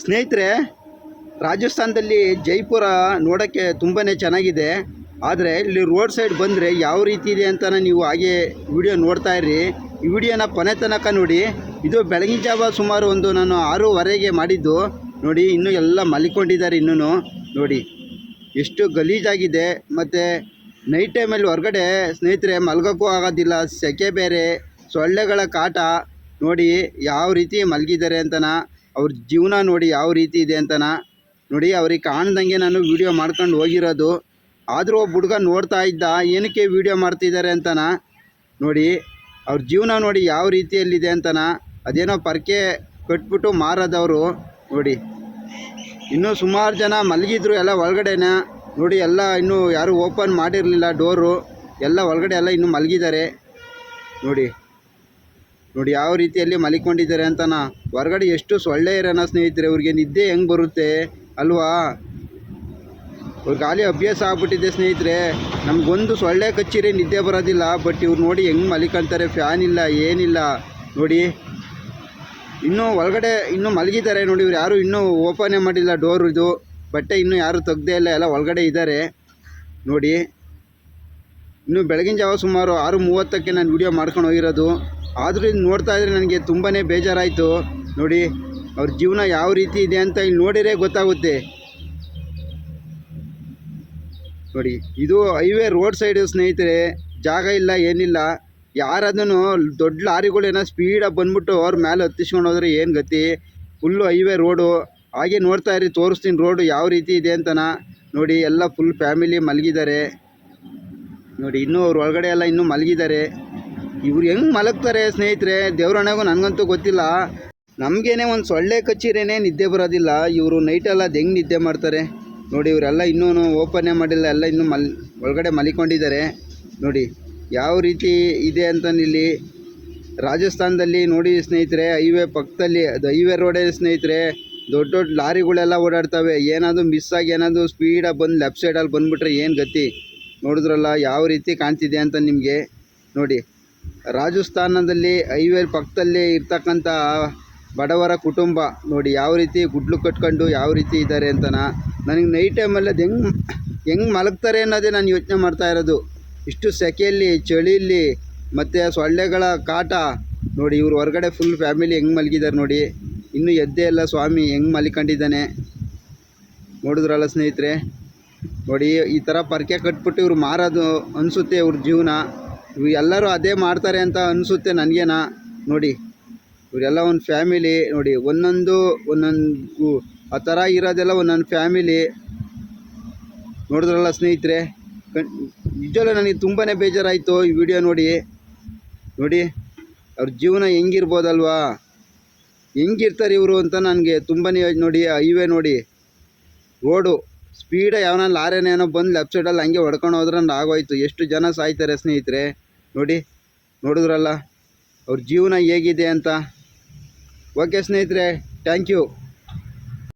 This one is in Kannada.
ಸ್ನೇಹಿತರೆ, ರಾಜಸ್ಥಾನದಲ್ಲಿ ಜೈಪುರ ನೋಡೋಕ್ಕೆ ತುಂಬಾ ಚೆನ್ನಾಗಿದೆ. ಆದರೆ ಇಲ್ಲಿ ರೋಡ್ ಸೈಡ್ ಬಂದರೆ ಯಾವ ರೀತಿ ಇದೆ ಅಂತ ನೀವು ಹಾಗೆ ವಿಡಿಯೋ ನೋಡ್ತಾ ಇರಿ ಈ ವಿಡಿಯೋನ ಕೊನೆ ತನಕ ನೋಡಿ. ಇದು ಬೆಳಗಿನ ಜಾವ ಸುಮಾರು ಒಂದು ನಾನು ಆರೂವರೆಗೆ ಮಾಡಿದ್ದು. ನೋಡಿ, ಇನ್ನೂ ಎಲ್ಲ ಮಲಿಕೊಂಡಿದ್ದಾರೆ ಇನ್ನೂ ನೋಡಿ, ಎಷ್ಟು ಗಲೀಜಾಗಿದೆ. ಮತ್ತು ನೈಟ್ ಟೈಮಲ್ಲಿ ಹೊರಗಡೆ ಸ್ನೇಹಿತರೆ, ಮಲ್ಗೋಕ್ಕೂ ಆಗೋದಿಲ್ಲ. ಸೆಕೆ ಬೇರೆ, ಸೊಳ್ಳೆಗಳ ಕಾಟ. ನೋಡಿ, ಯಾವ ರೀತಿ ಮಲಗಿದ್ದಾರೆ ಅಂತನ. ಅವ್ರ ಜೀವನ ನೋಡಿ ಯಾವ ರೀತಿ ಇದೆ ಅಂತನ ನೋಡಿ ಅವ್ರಿಗೆ ಕಾಣ್ದಂಗೆ ನಾನು ವಿಡಿಯೋ ಮಾಡ್ಕೊಂಡು ಹೋಗಿರೋದು. ಆದರೂ ಒಬ್ಬ ಹುಡುಗ ನೋಡ್ತಾ ಇದ್ದ, ಏನಕ್ಕೆ ವಿಡಿಯೋ ಮಾಡ್ತಿದ್ದಾರೆ ಅಂತನ ನೋಡಿ ಅವ್ರ ಜೀವನ ನೋಡಿ ಯಾವ ರೀತಿಯಲ್ಲಿದೆ ಅಂತನ ಅದೇನೋ ಪರ್ಕೆ ಕಟ್ಬಿಟ್ಟು ಮಾರೋದವರು ನೋಡಿ. ಇನ್ನೂ ಸುಮಾರು ಜನ ಮಲಗಿದ್ರು ಎಲ್ಲ ಒಳಗಡೆನ ನೋಡಿ ಎಲ್ಲ ಇನ್ನೂ ಯಾರೂ ಓಪನ್ ಮಾಡಿರಲಿಲ್ಲ ಡೋರು ಎಲ್ಲ ಒಳಗಡೆ ಎಲ್ಲ ಇನ್ನೂ ಮಲಗಿದ್ದಾರೆ ನೋಡಿ. ನೋಡಿ ಯಾವ ರೀತಿಯಲ್ಲಿ ಮಲಿಕೊಂಡಿದ್ದಾರೆ ಅಂತನ? ಹೊರಗಡೆ ಎಷ್ಟು ಸೊಳ್ಳೆ ಇರೋಣ ಸ್ನೇಹಿತರೆ, ಅವ್ರಿಗೆ ನಿದ್ದೆ ಹೆಂಗೆ ಬರುತ್ತೆ? ಅಲ್ವಾ? ಅವ್ರ ಖಾಲಿ ಅಭ್ಯಾಸ ಆಗ್ಬಿಟ್ಟಿದೆ ಸ್ನೇಹಿತರೆ. ನಮಗೊಂದು ಸೊಳ್ಳೆ ಕಚ್ಚಿರಿ ನಿದ್ದೆ ಬರೋದಿಲ್ಲ, ಬಟ್ ಇವ್ರು ನೋಡಿ ಹೆಂಗೆ ಮಲಿಕೊಂತಾರೆ, ಫ್ಯಾನ್ ಇಲ್ಲ, ಏನಿಲ್ಲ. ನೋಡಿ, ಇನ್ನೂ ಒಳಗಡೆ ಇನ್ನೂ ಮಲಗಿದ್ದಾರೆ ನೋಡಿ, ಇವ್ರು ಯಾರು ಇನ್ನೂ ಓಪನೇ ಮಾಡಿಲ್ಲ ಡೋರ್ ಇದು. ಬಟ್ಟೆ ಇನ್ನೂ ಯಾರು ತೆಗ್ದೇ ಇಲ್ಲ, ಎಲ್ಲ ಒಳಗಡೆ ಇದ್ದಾರೆ. ನೋಡಿ, ಇನ್ನು ಬೆಳಗಿನ ಜಾವ ಸುಮಾರು ಆರು ಮೂವತ್ತಕ್ಕೆ ನಾನು ವಿಡಿಯೋ ಮಾಡ್ಕೊಂಡು ಹೋಗಿರೋದು. ಆದರೂ ಇದು ನೋಡ್ತಾ ಇದ್ರೆ ನನಗೆ ತುಂಬಾ ಬೇಜಾರಾಯಿತು. ನೋಡಿ, ಅವ್ರ ಜೀವನ ಯಾವ ರೀತಿ ಇದೆ ಅಂತ ಇಲ್ಲಿ ನೋಡಿರೇ ಗೊತ್ತಾಗುತ್ತೆ. ನೋಡಿ, ಇದು ಹೈವೇ ರೋಡ್ ಸೈಡು ಸ್ನೇಹಿತರೆ, ಜಾಗ ಇಲ್ಲ, ಏನಿಲ್ಲ. ಯಾರಾದ್ರೂ ದೊಡ್ಡ ಲಾರಿಗಳೇನೋ ಸ್ಪೀಡಾಗಿ ಬಂದ್ಬಿಟ್ಟು ಅವ್ರ ಮೇಲೆ ಹತ್ತಿಸ್ಕೊಂಡು ಹೋದ್ರೆ ಏನು ಗತಿ? Full highway road. ಹಾಗೆ ನೋಡ್ತಾ ಇರಿ, ತೋರಿಸ್ತೀನಿ ರೋಡು ಯಾವ ರೀತಿ ಇದೆ ಅಂತನ. ನೋಡಿ, ಎಲ್ಲ ಫುಲ್ ಫ್ಯಾಮಿಲಿ ಮಲಗಿದ್ದಾರೆ. ನೋಡಿ, ಇನ್ನೂ ಅವ್ರ ಒಳಗಡೆ ಎಲ್ಲ ಇನ್ನೂ ಮಲಗಿದ್ದಾರೆ. ಇವ್ರು ಹೆಂಗೆ ಮಲಗ್ತಾರೆ ಸ್ನೇಹಿತರೆ? ದೇವ್ರಣ್ಣಗೂ ನನಗಂತೂ ಗೊತ್ತಿಲ್ಲ. ನಮಗೇನೆ ಒಂದು ಸೊಳ್ಳೆ ಕಚ್ಚಿರೇನೆ ನಿದ್ದೆ ಬರೋದಿಲ್ಲ. ಇವರು ನೈಟೆಲ್ಲ ಅದು ಹೆಂಗೆ ನಿದ್ದೆ ಮಾಡ್ತಾರೆ? ನೋಡಿ, ಇವರೆಲ್ಲ ಇನ್ನೂ ಓಪನೇ ಮಾಡಿಲ್ಲ. ಎಲ್ಲ ಇನ್ನೂ ಮಲ್, ಒಳಗಡೆ ಮಲಿಕೊಂಡಿದ್ದಾರೆ. ನೋಡಿ, ಯಾವ ರೀತಿ ಇದೆ ಅಂತ ಇಲ್ಲಿ ರಾಜಸ್ಥಾನದಲ್ಲಿ ನೋಡಿ ಸ್ನೇಹಿತರೆ, ಹೈವೇ ಪಕ್ಕದಲ್ಲಿ, ಅದು ಹೈವೇ ರೋಡೇ ಸ್ನೇಹಿತರೆ, ದೊಡ್ಡ ದೊಡ್ಡ ಲಾರಿಗಳೆಲ್ಲ ಓಡಾಡ್ತವೆ. ಏನಾದರೂ ಮಿಸ್ ಆಗಿ ಏನಾದರೂ ಸ್ಪೀಡಾಗಿ ಬಂದು ಲೆಫ್ಟ್ ಸೈಡಲ್ಲಿ ಬಂದುಬಿಟ್ರೆ ಏನು ಗತಿ? ನೋಡಿದ್ರಲ್ಲ ಯಾವ ರೀತಿ ಕಾಣ್ತಿದೆ ಅಂತ ನಿಮಗೆ? ನೋಡಿ. ರಾಜಸ್ಥಾನದಲ್ಲಿ ಹೈವೇ ಪಕ್ಕದಲ್ಲೇ ಇರ್ತಕ್ಕಂಥ ಬಡವರ ಕುಟುಂಬ ನೋಡಿ ಯಾವ ರೀತಿ ಗುಡ್ಲು ಕಟ್ಕೊಂಡು ಯಾವ ರೀತಿ ಇದ್ದಾರೆ ಅಂತನ ನನಗೆ ನೈಟ್ ಟೈಮಲ್ಲಿ ಅದು ಹೆಂಗೆ ಹೆಂಗೆ ಮಲಗ್ತಾರೆ ಅನ್ನೋದೇ ನಾನು ಯೋಚನೆ ಮಾಡ್ತಾ ಇರೋದು. ಇಷ್ಟು ಸೆಕೆಯಲ್ಲಿ ಚಳಿಯಲ್ಲಿ ಮತ್ತು ಸೊಳ್ಳೆಗಳ ಕಾಟ. ನೋಡಿ ಇವ್ರು ಹೊರಗಡೆ ಫುಲ್ ಫ್ಯಾಮಿಲಿ ಹೆಂಗೆ ಮಲಗಿದ್ದಾರೆ ನೋಡಿ. ಇನ್ನೂ ಎದ್ದೇ ಇಲ್ಲ ಸ್ವಾಮಿ, ಹೆಂಗೆ ಮಲಿಕೊಂಡಿದ್ದಾನೆ. ನೋಡಿದ್ರಲ್ಲ ಸ್ನೇಹಿತರೆ. ನೋಡಿ ಈ ಥರ ಪರ್ಕೆ ಕಟ್ಬಿಟ್ಟು ಇವ್ರು ಮಾರೋದು ಅನಿಸುತ್ತೆ ಇವ್ರ ಜೀವನ. ಎಲ್ಲರೂ ಅದೇ ಮಾಡ್ತಾರೆ ಅಂತ ಅನಿಸುತ್ತೆ ನನಗೇನ? ನೋಡಿ, ಇವರೆಲ್ಲ ಒಂದು ಫ್ಯಾಮಿಲಿ, ನೋಡಿ, ಒಂದೊಂದು ಒಂದೊಂದು ಆ ಥರ ಇರೋದೆಲ್ಲ ಒಂದೊಂದು ಫ್ಯಾಮಿಲಿ. ನೋಡಿದ್ರಲ್ಲ ಸ್ನೇಹಿತರೆ ಕಣ್ ನನಗೆ ತುಂಬಾ ಬೇಜಾರಾಯಿತು ಈ ವಿಡಿಯೋ ನೋಡಿ. ನೋಡಿ, ಅವ್ರ ಜೀವನ ಹೆಂಗಿರ್ಬೋದಲ್ವಾ? ಹೆಂಗಿರ್ತಾರೆ ಇವರು ಅಂತ ನನಗೆ ತುಂಬನೇ ನೋಡಿ ಹೈವೇ ನೋಡಿ ರೋಡು ಸ್ಪೀಡ ಯಾವನ ಲಾರೇನೇನೋ ಬಂದು ಲೆಫ್ಟ್ ಸೈಡಲ್ಲಿ ಹಂಗೆ ಹೊಡ್ಕೊಂಡು ಹೋದ್ರೆ ಆಗೋಯ್ತು. ಎಷ್ಟು ಜನ ಸಾಯ್ತಾರೆ ಸ್ನೇಹಿತರೆ? ನೋಡಿ, ನೋಡಿದ್ರಲ್ಲ, ಅವ್ರ ಜೀವನ ಹೇಗಿದೆ ಅಂತ. ಓಕೆ ಸ್ನೇಹಿತರೆ ಥ್ಯಾಂಕ್ ಯು